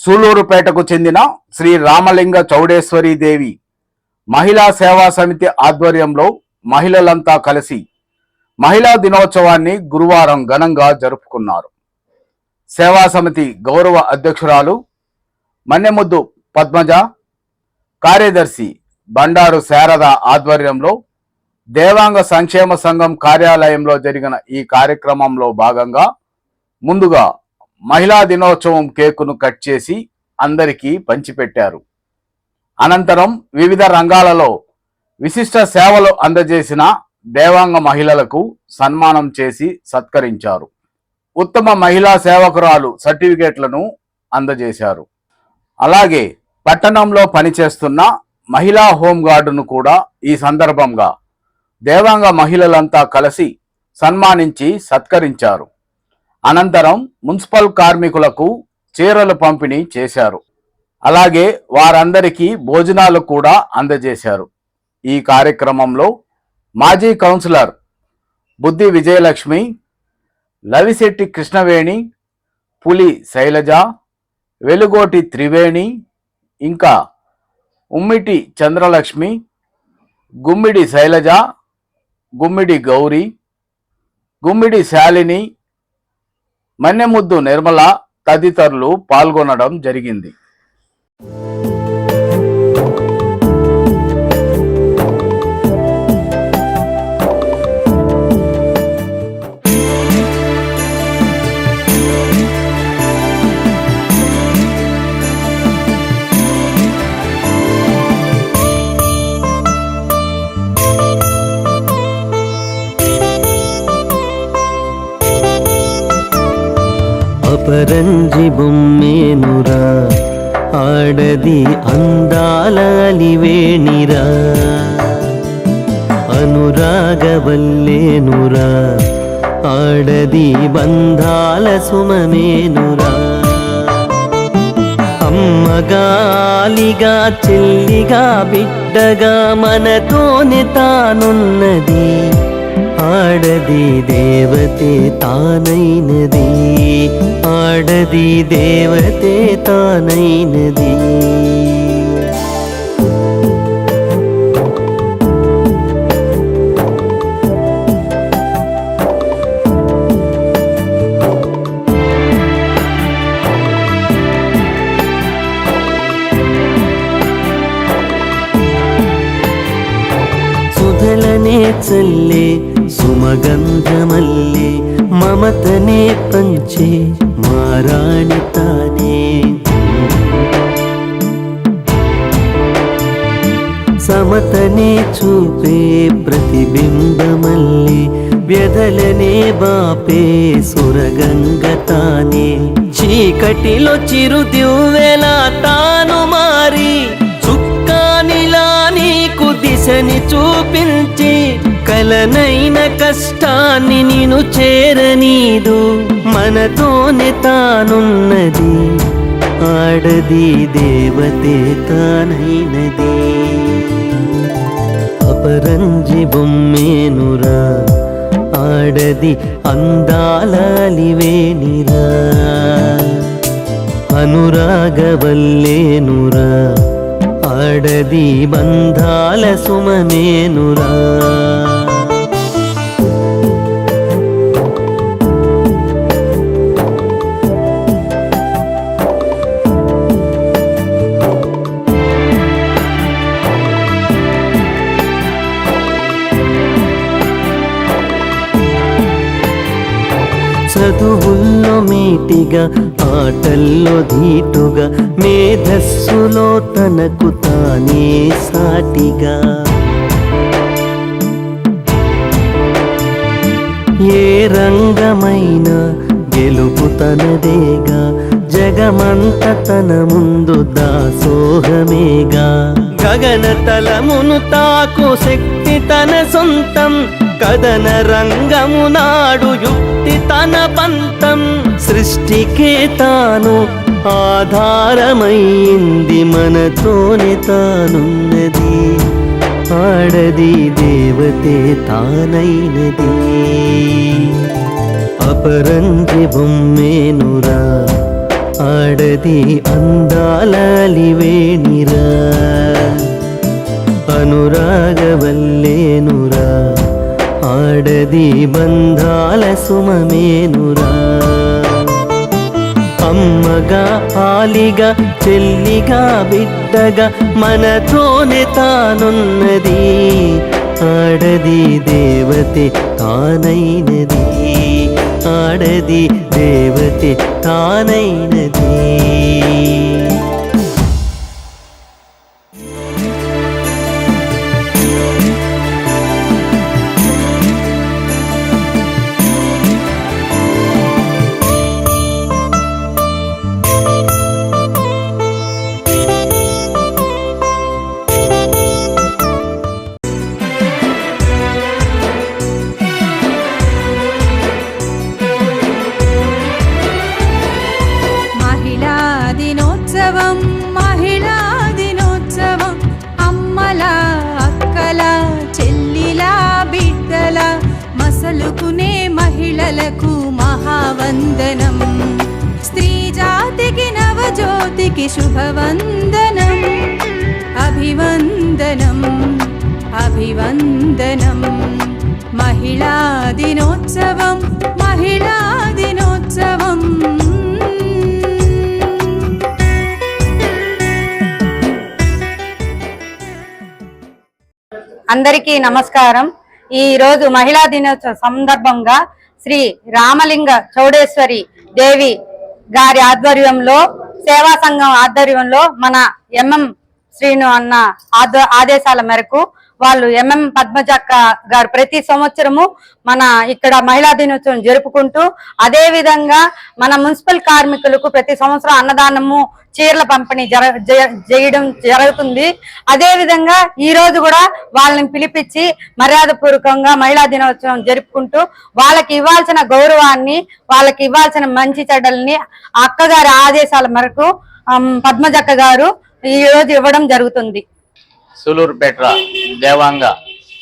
సూలూరుపేటకు చెందిన శ్రీ రామలింగ చౌడేశ్వరి దేవి మహిళా సేవా సమితి ఆధ్వర్యంలో మహిళలంతా కలిసి మహిళా దినోత్సవాన్ని గురువారం ఘనంగా జరుపుకున్నారు. సేవా సమితి గౌరవ అధ్యక్షురాలు మన్నెముద్దు పద్మజ కార్యదర్శి బండారు శారద ఆధ్వర్యంలో దేవాంగ సంక్షేమ సంఘం కార్యాలయంలో జరిగిన ఈ కార్యక్రమంలో భాగంగా ముందుగా మహిళా దినోత్సవం కేకును కట్ చేసి అందరికీ పంచిపెట్టారు. అనంతరం వివిధ రంగాలలో విశిష్ట సేవలు అందజేసిన దేవాంగ మహిళలకు సన్మానం చేసి సత్కరించారు. ఉత్తమ మహిళా సేవకురాలు సర్టిఫికేట్లను అందజేశారు. అలాగే పట్టణంలో పనిచేస్తున్న మహిళా హోంగార్డును కూడా ఈ సందర్భంగా దేవాంగ మహిళలంతా కలిసి సన్మానించి సత్కరించారు. అనంతరం మున్సిపల్ కార్మికులకు చీరలు పంపిణీ చేశారు. అలాగే వారందరికీ భోజనాలు కూడా అందజేశారు. ఈ కార్యక్రమంలో మాజీ కౌన్సిలర్ బుద్ధి విజయలక్ష్మి లవిశెట్టి కృష్ణవేణి పులి శైలజ వెలుగోటి త్రివేణి ఇంకా ఉమ్మిటి చంద్రలక్ష్మి గుమ్మిడి శైలజ గుమ్మిడి గౌరీ గుమ్మిడి శాలిని మన్నెముద్దు నిర్మల తదితరులు పాల్గొనడం జరిగింది. పరంజి బొమ్మేనురా. ఆడది అందాల అలివేణిరా అనురాగవల్లేనురా. ఆడది బంధాల సుమమేనురా అమ్మగాలిగా చెల్లిగా బిడ్డగా మనతోనే తానున్నది. ஆடதி தேவதே தானை நதி ஆடதி தேவதே தானை நதி முதலனே செல்ல మగంధమల్లి మమతనే పంచే మారాణి తానే. సమతనే చూపే ప్రతిబింబమల్లి వ్యధలనే బాపే సురగంగ తానే. చీకటిలో చిరు దివ్వెలా తాను మారి చుక్కానిలా నీకు దిశని చూపించి కలనైన కష్టాన్ని నేను చేరనీదు. మనతోనే తానున్నది. ఆడది దేవతే తానైనది. అపరంజి బొమ్మేనురా. ఆడది అందాలివేనిరా అనురాగవల్లేనురా. ఆడది బంధాల సుమనేనురా. చదువుల్లో మీటిగా ఆటల్లో ధీటుగా మేధస్సులో తనకు తానే సాటిగా. ఏ రంగమైన గెలుపు తనదేగా జగమంత తన ముందు దాసోహమేగా. గగన తలమును తాకు శక్తి తన సొంతం కదన రంగము నాడు యుక్తి తన పంతం. సృష్టికే తాను ఆధారమైంది మనతోనే తానున్నది. ఆడది దేవతే తానైనది. అపరంజి బొమ్మేనురా ఆడది అందాల ఆడది బంధాల సుమమేనురా. అమ్మగా ఆలిగా చెల్లిగా బిడ్డగా మనతోనే తానున్నది. ఆడది దేవతే తానైనది. ఆడది దేవతే తానైనది. నవజ్యోతికి శుభవందనం. అభివందనం అభివందనం. మహిళా దినోత్సవం మహిళా దినోత్సవం. అందరికీ నమస్కారం. ఈ రోజు మహిళా దినోత్సవ సందర్భంగా శ్రీ రామలింగ చౌడేశ్వరి దేవి గారి ఆధ్వర్యంలో సేవా సంఘం ఆధ్వర్యంలో మన ఎంఎం శ్రీను అన్న ఆదేశాల మేరకు వాళ్ళు ఎంఎం పద్మజక్క గారు ప్రతి సంవత్సరము మన ఇక్కడ మహిళా దినోత్సవం జరుపుకుంటూ అదే విధంగా మన మున్సిపల్ కార్మికులకు ప్రతి సంవత్సరం అన్నదానము చీరల పంపిణీ జర చేయడం జరుగుతుంది. అదే విధంగా ఈ రోజు కూడా వాళ్ళని పిలిపించి మర్యాద పూర్వకంగా మహిళా దినోత్సవం జరుపుకుంటూ వాళ్ళకి ఇవ్వాల్సిన గౌరవాన్ని వాళ్ళకి ఇవ్వాల్సిన మంచి చెడ్డల్ని అక్కగారి ఆదేశాల మేరకు పద్మజక్క గారు ఈ రోజు ఇవ్వడం జరుగుతుంది. సూలూరుపేట దేవాంగ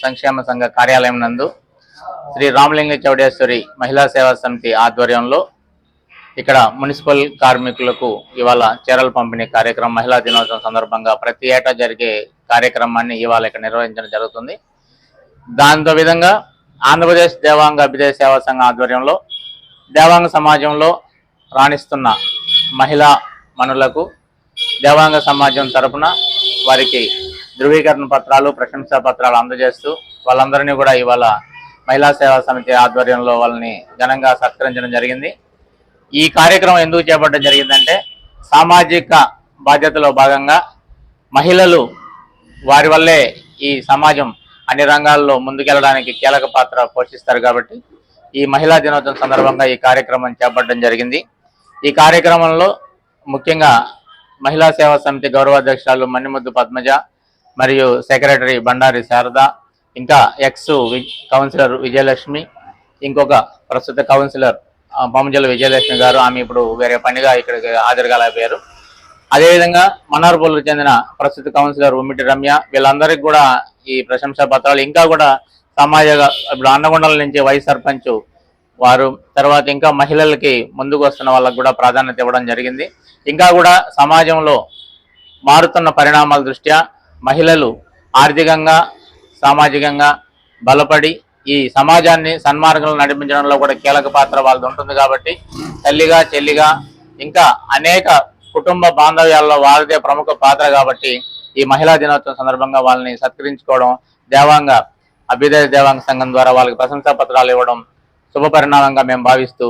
సంక్షేమ సంఘ కార్యాలయం నందు శ్రీ రామలింగ చౌడేశ్వరి మహిళా సేవా సమితి ఆధ్వర్యంలో ఇక్కడ మున్సిపల్ కార్మికులకు ఇవాళ చీరలు పంపిణీ కార్యక్రమం మహిళా దినోత్సవం సందర్భంగా ప్రతి ఏటా జరిగే కార్యక్రమాన్ని ఇవాళ ఇక్కడ నిర్వహించడం జరుగుతుంది. దాంతో విధంగా ఆంధ్రప్రదేశ్ దేవాంగ అభ్యుదయ సేవా సంఘం ఆధ్వర్యంలో దేవాంగ సమాజంలో రాణిస్తున్న మహిళా మనులకు దేవాంగ సమాజం తరపున వారికి ధృవీకరణ పత్రాలు ప్రశంసా పత్రాలు అందజేస్తూ వాళ్ళందరినీ కూడా ఇవాళ మహిళా సేవా సమితి ఆధ్వర్యంలో వాళ్ళని ఘనంగా సత్కరించడం జరిగింది. ఈ కార్యక్రమం ఎందుకు చేపట్టడం జరిగిందంటే సామాజిక బాధ్యతలో భాగంగా మహిళలు వారి వల్లే ఈ సమాజం అన్ని రంగాల్లో ముందుకెళ్ళడానికి కీలక పాత్ర పోషిస్తారు కాబట్టి ఈ మహిళా దినోత్సవం సందర్భంగా ఈ కార్యక్రమం చేపట్టడం జరిగింది. ఈ కార్యక్రమంలో ముఖ్యంగా మహిళా సేవా సమితి గౌరవాధ్యక్షురాలు మణిముద్దు పద్మజ మరియు సెక్రటరీ బండారి శారద ఇంకా ఎక్స్ కౌన్సిలర్ విజయలక్ష్మి ఇంకొక ప్రస్తుత కౌన్సిలర్ బొమ్మజల విజయలక్ష్మి గారు ఆమె ఇప్పుడు వేరే పనిగా ఇక్కడికి హాజరుగాలైపోయారు అదేవిధంగా మన్నార్పూర్లకు చెందిన ప్రస్తుత కౌన్సిలర్ ఉమ్మిటి రమ్య వీళ్ళందరికీ కూడా ఈ ప్రశంసా పత్రాలు ఇంకా కూడా సమాజ ఇప్పుడు అన్నగొండల నుంచి వైస్ సర్పంచ్ వారు తర్వాత ఇంకా మహిళలకి ముందుకు వస్తున్న వాళ్ళకు కూడా ప్రాధాన్యత ఇవ్వడం జరిగింది. ఇంకా కూడా సమాజంలో మారుతున్న పరిణామాల దృష్ట్యా మహిళలు ఆర్థికంగా సామాజికంగా బలపడి ఈ సమాజాన్ని సన్మార్గంలో నడిపించడంలో కూడా కీలక పాత్ర వాళ్ళది ఉంటుంది కాబట్టి తల్లిగా చెల్లిగా ఇంకా అనేక కుటుంబ బాంధవ్యాల్లో వాళ్ళదే ప్రముఖ పాత్ర కాబట్టి ఈ మహిళా దినోత్సవం సందర్భంగా వాళ్ళని సత్కరించుకోవడం దేవాంగ అభ్యుదయ దేవాంగ సంఘం ద్వారా వాళ్ళకి ప్రశంసా పత్రాలు ఇవ్వడం శుభ పరిణామంగా మేము భావిస్తూ